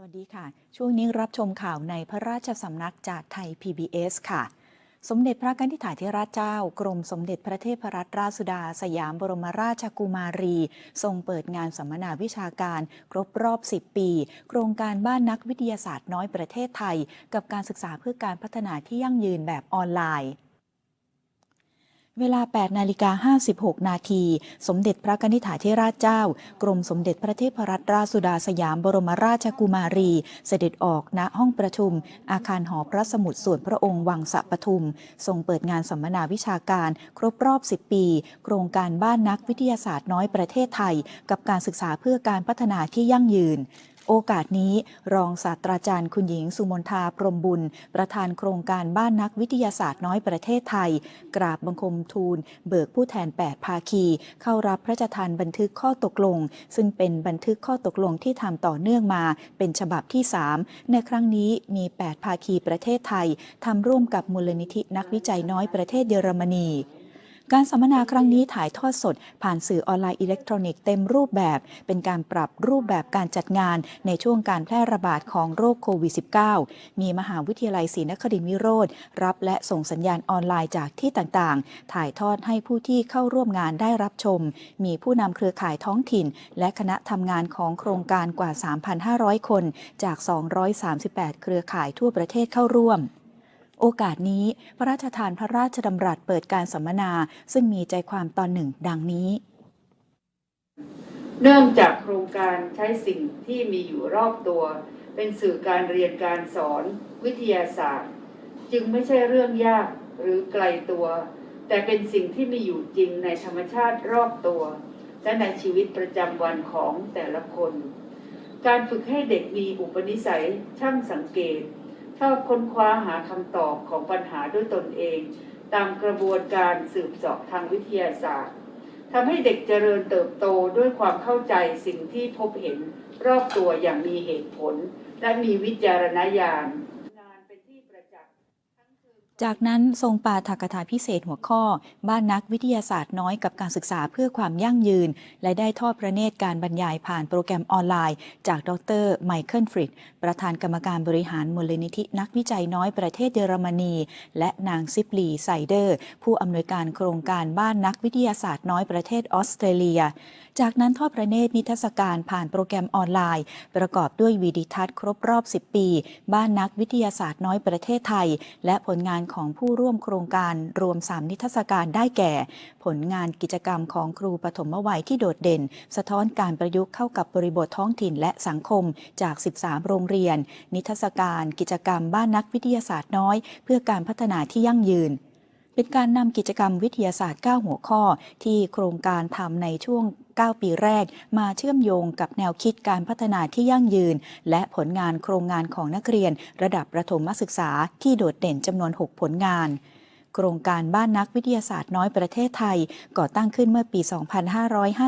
สวัสดีค่ะ ช่วงนี้รับชมข่าวในพระราชสำนักจากไทย PBS ค่ะ สมเด็จพระกันิษฐาธิราชเจ้า กรมสมเด็จพระเทพรัตนราชสุดา สยามบรมราชกุมารี ทรงเปิดงานสัมมนาวิชาการ ครบรอบ 10 ปี โครงการบ้านนักวิทยาศาสตร์น้อยประเทศไทย กับการศึกษาเพื่อการพัฒนาที่ยั่งยืนแบบออนไลน์ เวลา 8 นาฬิกา 56 นาที สมเด็จพระกนิษฐาธิราชเจ้า กรมสมเด็จพระเทพรัตนราชสุดาสยามบรมราชกุมารี เสด็จออกณห้องประชุม อาคารหอพระสมุดส่วนพระองค์วังสะปทุม ทรงเปิดงานสัมมนาวิชาการ ครบรอบ 10 ปี โครงการบ้านนักวิทยาศาสตร์น้อยประเทศไทย กับการศึกษาเพื่อการพัฒนาที่ยั่งยืน โอกาสนี้รองศาสตราจารย์คุณหญิงสุมนทาพรหมบุญ ประธานโครงการบ้านนักวิทยาศาสตร์น้อยประเทศไทย กราบบังคมทูล เบิกผู้แทน 8 ภาคี เข้ารับพระราชทานบันทึกข้อตกลง ซึ่งเป็นบันทึกข้อตกลงที่ทำต่อเนื่องมา เป็นฉบับที่ 3 ในครั้งนี้มี 8 ภาคีประเทศไทยทำร่วมกับมูลนิธินักวิจัยน้อยประเทศเยอรมนี การสัมมนาครั้งนี้ถ่ายทอดสด ผ่านสื่อออนไลน์อิเล็กทรอนิกส์เต็มรูปแบบ เป็นการปรับรูปแบบการจัดงานในช่วงการแพร่ระบาดของโรคโควิด -19 มีมหาวิทยาลัยศรีนครินทร์วิโรธรับและส่งสัญญาณออนไลน์จากที่ต่างๆ ถ่ายทอดให้ผู้ที่เข้าร่วมงานได้รับชม มีผู้นำเครือข่ายท้องถิ่น และคณะทำงานของโครงการกว่า 3,500 คน จาก 238 เครือข่ายทั่วประเทศเข้าร่วม โอกาสนี้พระราชทานพระราชดำรัสเปิดการสัมมนา ซึ่งมีใจความตอนหนึ่งดังนี้ เนื่องจากโครงการใช้สิ่งที่มีอยู่รอบตัว เป็นสื่อการเรียนการสอน วิทยาศาสตร์ จึงไม่ใช่เรื่องยากหรือไกลตัว แต่เป็นสิ่งที่มีอยู่จริงในธรรมชาติรอบตัว และในชีวิตประจำวันของแต่ละคน การฝึกให้เด็กมีอุปนิสัยช่างสังเกต ชอบค้นคว้าหาคำตอบของปัญหาด้วยตนเอง ตามกระบวนการสืบสอบทางวิทยาศาสตร์ทำให้เด็กเจริญเติบโตด้วยความเข้าใจสิ่งที่พบเห็นรอบตัวอย่างมีเหตุผล และมีวิจารณญาณงานเป็นที่ประจักษ์ทั้งคืน จากนั้นทรงปาฐกถาพิเศษหัวข้อ บ้านนักวิทยาศาสตร์น้อยกับการศึกษาเพื่อความยั่งยืน และได้ทอดพระเนตรการบรรยายผ่านโปรแกรมออนไลน์ จากดรไมเคิลฟริดประธานกรรมการบริหารมูลนิธินักวิจัยน้อยประเทศเยอรมนี และนางซิปลีไซเดอร์ ผู้อำนวยการโครงการบ้านนักวิทยาศาสตร์น้อยประเทศออสเตรเลีย จากนั้นทอดพระเนตรนิทรรศการผ่านโปรแกรมออนไลน์ ประกอบด้วยวีดิทัศน์ครบรอบ 10 ปี บ้านนักวิทยาศาสตร์น้อยประเทศไทย และผลงานของผู้ร่วมโครงการรวม 3 นิทรรศการได้แก่ ผลงานกิจกรรมของครูปฐมวัยที่โดดเด่น สะท้อนการประยุกต์เข้ากับบริบทท้องถิ่นและสังคมจาก 13 โรงเรียน นิทรรศการ กิจกรรมบ้านนักวิทยาศาสตร์น้อย เพื่อการพัฒนาที่ยั่งยืน เป็นการนำกิจกรรมวิทยาศาสตร์ 9 หัวข้อ ที่โครงการทำในช่วง 9 ปีแรก มาเชื่อมโยงกับแนวคิดการพัฒนาที่ยั่งยืน และผลงานโครงงานของนักเรียน ระดับประถมศึกษาที่โดดเด่นจำนวน 6 ผลงาน ครงการบ้านนักวิทยาศาสตร์น้อยประเทศไทย ก่อตั้งขึ้นเมื่อปี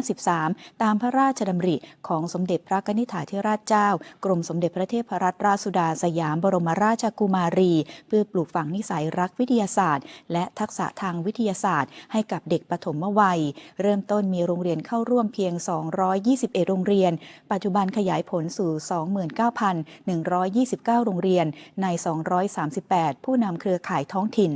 2553 ตามพระราชดำริของสมเด็จพระกนิษฐาธิราชเจ้า กรมสมเด็จพระเทพรัตนราชสุดาสยามบรมราชกุมารี เพื่อปลูกฝังนิสัยรักวิทยาศาสตร์ และทักษะทางวิทยาศาสตร์ ให้กับเด็กปฐมวัย เริ่มต้นมีโรงเรียนเข้าร่วมเพียง 221 โรงเรียน ปัจจุบันขยายผลสู่ 29,129 โรงเรียนใน 238 ผู้นำเครือข่ายท้องถิ่น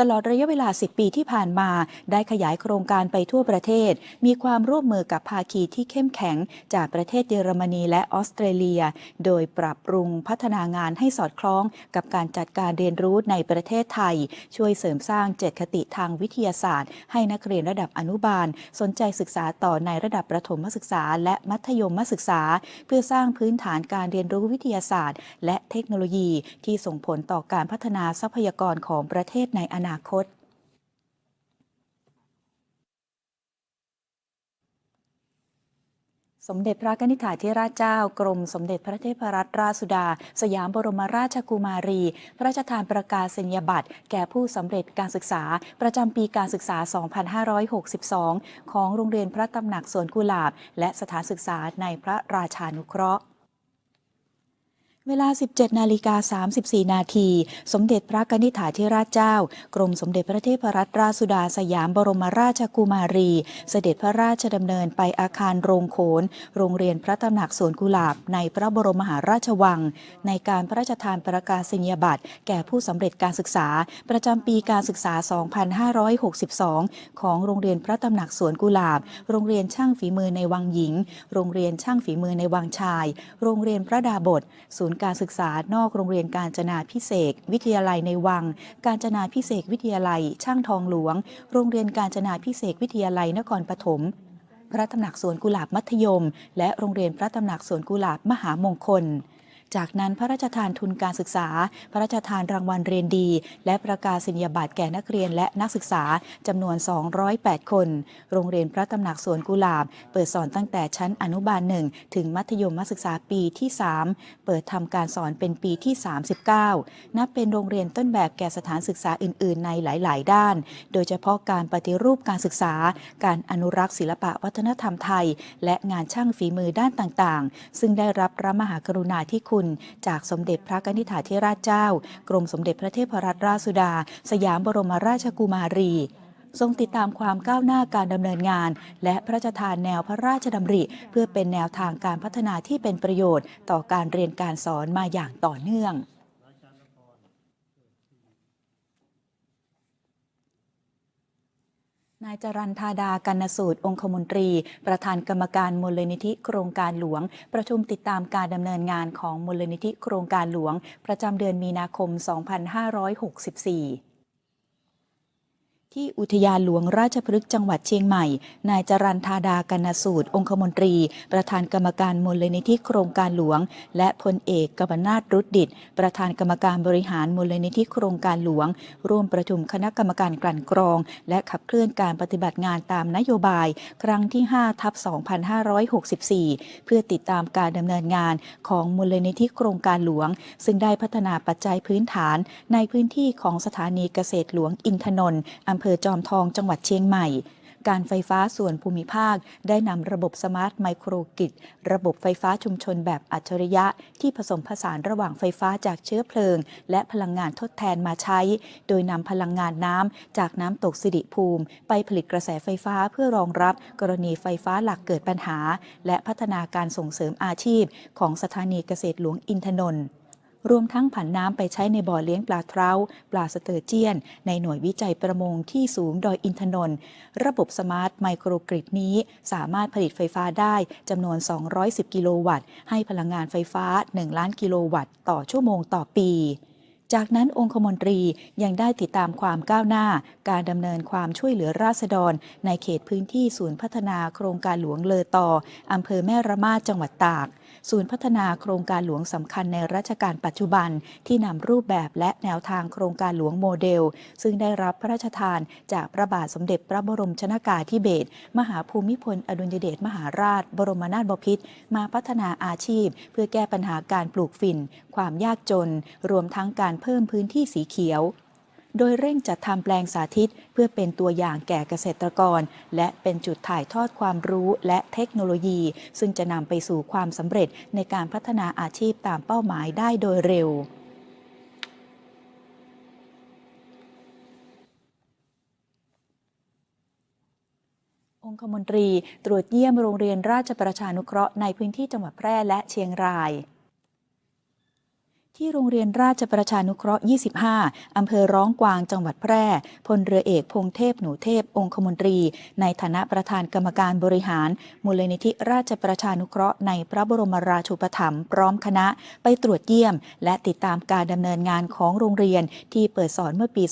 ตลอดระยะเวลา 10 ปีที่ผ่านมา ได้ขยายโครงการไปทั่วประเทศ มีความร่วมมือกับภาคีที่เข้มแข็ง จากประเทศเยอรมนีและออสเตรเลีย โดยปรับปรุงพัฒนางานให้สอดคล้องกับการจัดการเรียนรู้ในประเทศไทย ช่วยเสริมสร้างเจตคติทางวิทยาศาสตร์ ให้นักเรียนระดับอนุบาล สนใจศึกษาต่อในระดับประถมศึกษา และมัธยมศึกษา เพื่อสร้างพื้นฐานการเรียนรู้วิทยาศาสตร์ และเทคโนโลยีที่ส่งผลต่อการพัฒนาทรัพยากรของประเทศในอนาคต สมเด็จพระนิษฐาธิราชเจ้ากรมสมเด็จพระเทพรัตนราชสุดา สยามบรมราชกุมารี พระราชทานประกาศนียบัตร แก่ผู้สำเร็จการศึกษา ประจำปีการศึกษา 2562 ของโรงเรียนพระตำหนักสวนกุหลาบ และสถานศึกษาในพระราชานุเคราะห์ เวลา 17 นาฬิกา 34 นาที สมเด็จพระนิษฐาธิราชเจ้า กรมสมเด็จพระเทพรัตนราชสุดาสยามบรมราชกุมารี เสด็จพระราชดำเนินไปอาคารโรงโขน โรงเรียนพระตำหนักสวนกุหลาบในพระบรมมหาราชวัง ในการพระราชทานประกาศนียบัตร แก่ผู้สำเร็จการศึกษา ประจำปีการศึกษา 2562 ของโรงเรียนพระตำหนักสวนกุหลาบ โรงเรียนช่างฝีมือในวังหญิง โรงเรียนช่างฝีมือในวังชาย โรงเรียนพระดาบทศูนย์การศึกษานอกโรงเรียนการจนาพิเศษ วิทยาลัยในวัง การจนาพิเศษวิทยาลัย ช่างทองหลวง โรงเรียนการจนาพิเศษวิทยาลัยนครปฐมพระตำหนักสวนกุหลาบมัธยม และโรงเรียนพระตำหนักสวนกุหลาบมหามงคล จากนั้นพระราชทานทุนการศึกษา พระราชทานรางวัลเรียนดี และประกาศนียบัตรแก่นักเรียนและนักศึกษาจำนวน 208 คน โรงเรียนพระตำหนักสวนกุหลาบ เปิดสอนตั้งแต่ชั้นอนุบาลหนึ่งถึงมัธยมศึกษาปีที่ 3 เปิดทำการสอนเป็นปีที่ 39 นับเป็นโรงเรียนต้นแบบแก่สถานศึกษาอื่น ๆ ในหลาย ๆ ด้าน โดยเฉพาะการปฏิรูปการศึกษา การอนุรักษ์ศิลปะวัฒนธรรมไทย และงานช่างฝีมือด้านต่าง ๆ ซึ่งได้รับพระมหากรุณาธิคุณจากสมเด็จพระกนิษฐาธิราชเจ้า กรมสมเด็จพระเทพรัตนราชสุดา สยามบรมราชกุมารีทรงติดตามความก้าวหน้าการดำเนินงาน และพระราชทานแนวพระราชดำริ เพื่อเป็นแนวทางการพัฒนาที่เป็นประโยชน์ ต่อการเรียนการสอนมาอย่างต่อเนื่อง นายจรันธาดากันนสูตร องคมนตรี ประธานกรรมการมูลนิธิโครงการหลวง ประชุมติดตามการดำเนินงานของมูลนิธิโครงการหลวง ประจำเดือนมีนาคม 2564 ที่อุทยานหลวงราชพฤกษ์จังหวัดเชียงใหม่ นายจรันธาดากนสูตร องคมนตรี ประธานกรรมการมูลนิธิโครงการหลวง และพลเอกกบนาถรุดดิต ประธานกรรมการบริหารมูลนิธิโครงการหลวง ร่วมประชุมคณะกรรมการกลั่นกรอง และขับเคลื่อนการปฏิบัติงานตามนโยบาย ครั้งที่5ทับ2564 เพื่อติดตามการดำเนินงานของมูลนิธิโครงการหลวง ซึ่งได้พัฒนาปัจจัยพื้นฐาน ในพื้นที่ของสถานีเกษตรหลวงอินทนนท์ำเภอจอมทองจังหวัดเชียงใหม่ การไฟฟ้าส่วนภูมิภาค ได้นำระบบสมาร์ทไมโครกิดระบบไฟฟ้าชุมชนแบบอัจฉริยะ ที่ผสมผสานระหว่างไฟฟ้าจากเชื้อเพลิง และพลังงานทดแทนมาใช้ โดยนำพลังงานน้ำจากน้ำตกสิริภูมิ ไปผลิตกระแสไฟฟ้าเพื่อรองรับ กรณีไฟฟ้าหลักเกิดปัญหา และพัฒนาการส่งเสริมอาชีพ ของสถานีเกษตรหลวงอินทนนท์ รวมทั้งผันน้ำไปใช้ในบ่อเลี้ยงปลาเทราปลาสเตอร์เจียน ในหน่วยวิจัยประมงที่สูงดอยอินทนนท์ระบบสมาร์ทไมโครกริดนี้ สามารถผลิตไฟฟ้าได้จำนวน 210 กิโลวัตต์ ให้พลังงานไฟฟ้า 1 ล้านกิโลวัตต์ ต่อชั่วโมงต่อปีจากนั้นองคมนตรียังได้ติดตามความก้าวหน้า การดำเนินความช่วยเหลือราษฎร ในเขตพื้นที่ศูนย์พัฒนาโครงการหลวงเลอต่ออำเภอแม่ระมาดจังหวัดตาก ศูนย์พัฒนาโครงการหลวงสำคัญในรัชกาลปัจจุบันที่นำรูปแบบและแนวทางโครงการหลวงโมเดล ซึ่งได้รับพระราชทานจากพระบาทสมเด็จพระบรมชนากาธิเบศรมหาภูมิพลอดุลยเดชมหาราช บรมนาถบพิตรมาพัฒนาอาชีพ เพื่อแก้ปัญหาการปลูกฝิ่น ความยากจน รวมทั้งการเพิ่มพื้นที่สีเขียว โดยเร่งจัดทำแปลงสาธิต เพื่อเป็นตัวอย่างแก่เกษตรกร และเป็นจุดถ่ายทอดความรู้และเทคโนโลยี ซึ่งจะนำไปสู่ความสำเร็จในการพัฒนาอาชีพตามเป้าหมายได้โดยเร็วองคมนตรีตรวจเยี่ยมโรงเรียนราชประชานุเคราะห์ในพื้นที่จังหวัดแพร่และเชียงราย ที่โรงเรียนราชประชานุเคราะห์ 25 อำเภอร้องกวางจังหวัดแพร่ พลเรือเอกพงเทพหนูเทพ องคมนตรี ในฐานะประธานกรรมการบริหาร มูลนิธิราชประชานุเคราะห์ในพระบรมราชูปถัมภ์พร้อมคณะไปตรวจเยี่ยม และติดตามการดำเนินงานของโรงเรียนที่เปิดสอนเมื่อปี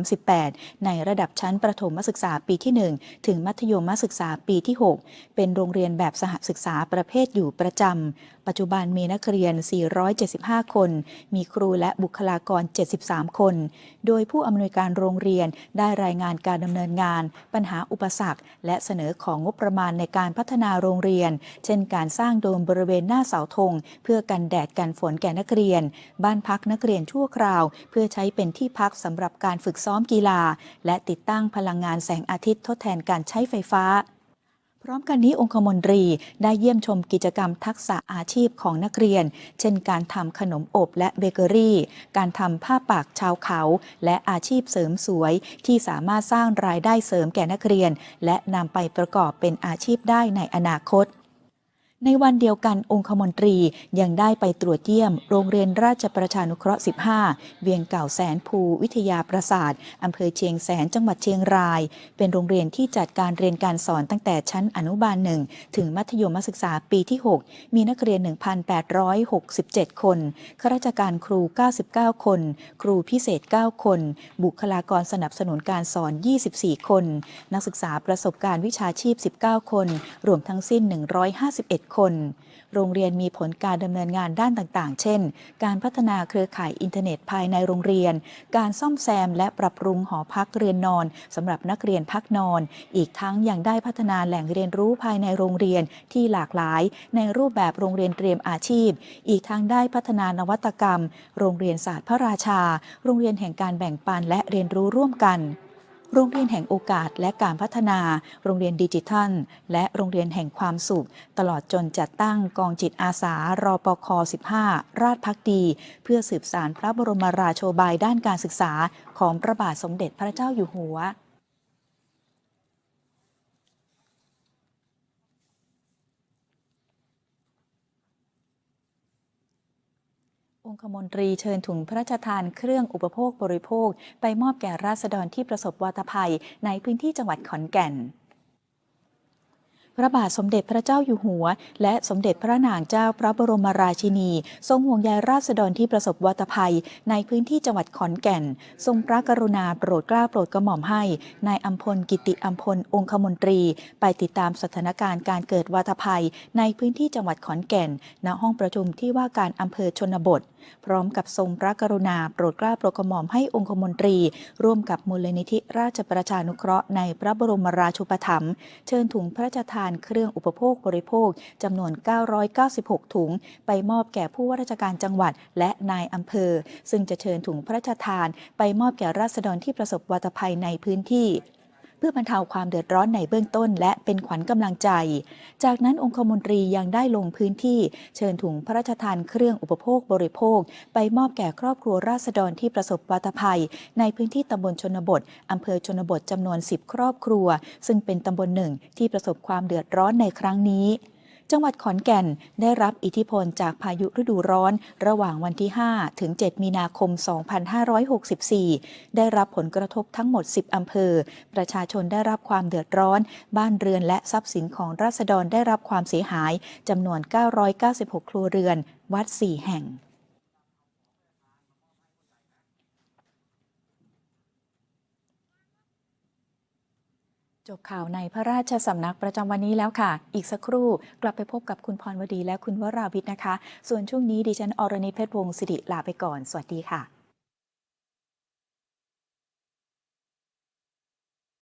2538 ในระดับชั้นประถมศึกษาปีที่ 1 ถึงมัธยมศึกษาปีที่ 6 เป็นโรงเรียนแบบสหศึกษาประเภทอยู่ประจำปัจจุบันมีนักเรียน 470 475คน มีครูและบุคลากร 73 คน โดยผู้อำนวยการโรงเรียนได้รายงานการดำเนินงาน ปัญหาอุปสรรค และเสนอของงบประมาณในการพัฒนาโรงเรียน เช่น การสร้างโดมบริเวณหน้าเสาธง เพื่อกันแดดกันฝนแก่นักเรียน บ้านพักนักเรียนชั่วคราว เพื่อใช้เป็นที่พักสำหรับการฝึกซ้อมกีฬา และติดตั้งพลังงานแสงอาทิตย์ทดแทนการใช้ไฟฟ้า พร้อมกันนี้องคมนตรีได้เยี่ยมชมกิจกรรมทักษะอาชีพของนักเรียน เช่นการทำขนมอบและเบเกอรี่ การทำผ้าปากชาวเขา และอาชีพเสริมสวย ที่สามารถสร้างรายได้เสริมแก่นักเรียน และนำไปประกอบเป็นอาชีพได้ในอนาคต ในวันเดียวกันองคมนตรียังได้ไปตรวจเยี่ยม โรงเรียนราชประชานุเคราะห์ 15 เวียงเก่าแสนภูวิทยาประสาทอำเภอเชียงแสนจังหวัดเชียงราย เป็นโรงเรียนที่จัดการเรียนการสอนตั้งแต่ชั้นอนุบาลหนึ่งถึงมัธยมศึกษาปีที่ 6 มีนักเรียน 1,867 คนข้าราชการครู 99 คน ครูพิเศษ 9 คน บุคลากรสนับสนุนการสอน 24 คน นักศึกษาประสบการณ์วิชาชีพ 19 คน รวมทั้งสิ้น 151คน โรงเรียนมีผลการดำเนินงานด้านต่างๆ เช่น การพัฒนาเครือข่ายอินเทอร์เน็ตภายในโรงเรียน การซ่อมแซมและปรับปรุงหอพักเรือนนอนสำหรับนักเรียนพักนอน อีกทั้งยังได้พัฒนาแหล่งเรียนรู้ภายในโรงเรียนที่หลากหลาย ในรูปแบบโรงเรียนเตรียมอาชีพ อีกทั้งได้พัฒนานวัตกรรม โรงเรียนศาสตร์พระราชา โรงเรียนแห่งการแบ่งปันและเรียนรู้ร่วมกัน โรงเรียนแห่งโอกาสและการพัฒนา โรงเรียนดิจิทัล และโรงเรียนแห่งความสุข ตลอดจนจัดตั้งกองจิตอาสารอปค 15 ราชพักดี เพื่อสืบสารพระบรมราโชบายด้านการศึกษาของพระบาทสมเด็จพระเจ้าอยู่หัว องคมนตรีเชิญถุงพระราชทานเครื่องอุปโภคบริโภค ไปมอบแก่ราษฎรที่ประสบวาตภัย ในพื้นที่จังหวัดขอนแก่นพระบาทสมเด็จพระเจ้าอยู่หัว และสมเด็จพระนางเจ้าพระบรมราชินี ทรงห่วงใยราษฎรที่ประสบวาตภัย ในพื้นที่จังหวัดขอนแก่น ทรงพระกรุณาโปรดเกล้าโปรดกระหม่อมให้นายอัมพลกิติอัมพลองคมนตรี ไปติดตามสถานการณ์การเกิดวาตภัย ในพื้นที่จังหวัดขอนแก่นณห้องประชุมที่ว่าการอำเภอชนบทพร้อมกับทรงพระกรุณาโปรดเกล้าโปรดกระหม่อมให้องคมนตรี ร่วมกับมูลนิธิราชประชานุเคราะห์ในพระบรมราชูปถัมภ์เชิญถุงพระราชทานเครื่องอุปโภคบริโภคจำนวน 996 ถุง ไปมอบแก่ผู้ว่าราชการจังหวัดและนายอำเภอ ซึ่งจะเชิญถุงพระราชทาน ไปมอบแก่ราษฎรที่ประสบวาตภัยในพื้นที่ เพื่อบรรเทาความเดือดร้อนในเบื้องต้น และเป็นขวัญกำลังใจ จากนั้นองคมนตรียังได้ลงพื้นที่เชิญถุงพระราชทานเครื่องอุปโภคบริโภค ไปมอบแก่ครอบครัวราษฎรที่ประสบวัตภัย ในพื้นที่ตำบลชนบทอำเภอชนบทจำนวน 10 ครอบครัว ซึ่งเป็นตำบลหนึ่งที่ประสบความเดือดร้อนในครั้งนี้ จังหวัดขอนแก่นได้รับอิทธิพลจากพายุฤดูร้อน ระหว่างวันที่ 5 ถึง 7 มีนาคม 2564 ได้รับผลกระทบทั้งหมด 10 อำเภอ ประชาชนได้รับความเดือดร้อน บ้านเรือนและทรัพย์สินของราษฎรได้รับความเสียหายจำนวน 996 ครัวเรือน วัด 4 แห่ง จบข่าวในพระราชสำนักประจำวันนี้แล้วค่ะ อีกสักครู่กลับไปพบกับคุณพรวดีและคุณวราวิทย์นะคะ ส่วนช่วงนี้ดิฉันอรณิเพชรวงศ์สิริลาไปก่อน สวัสดีค่ะ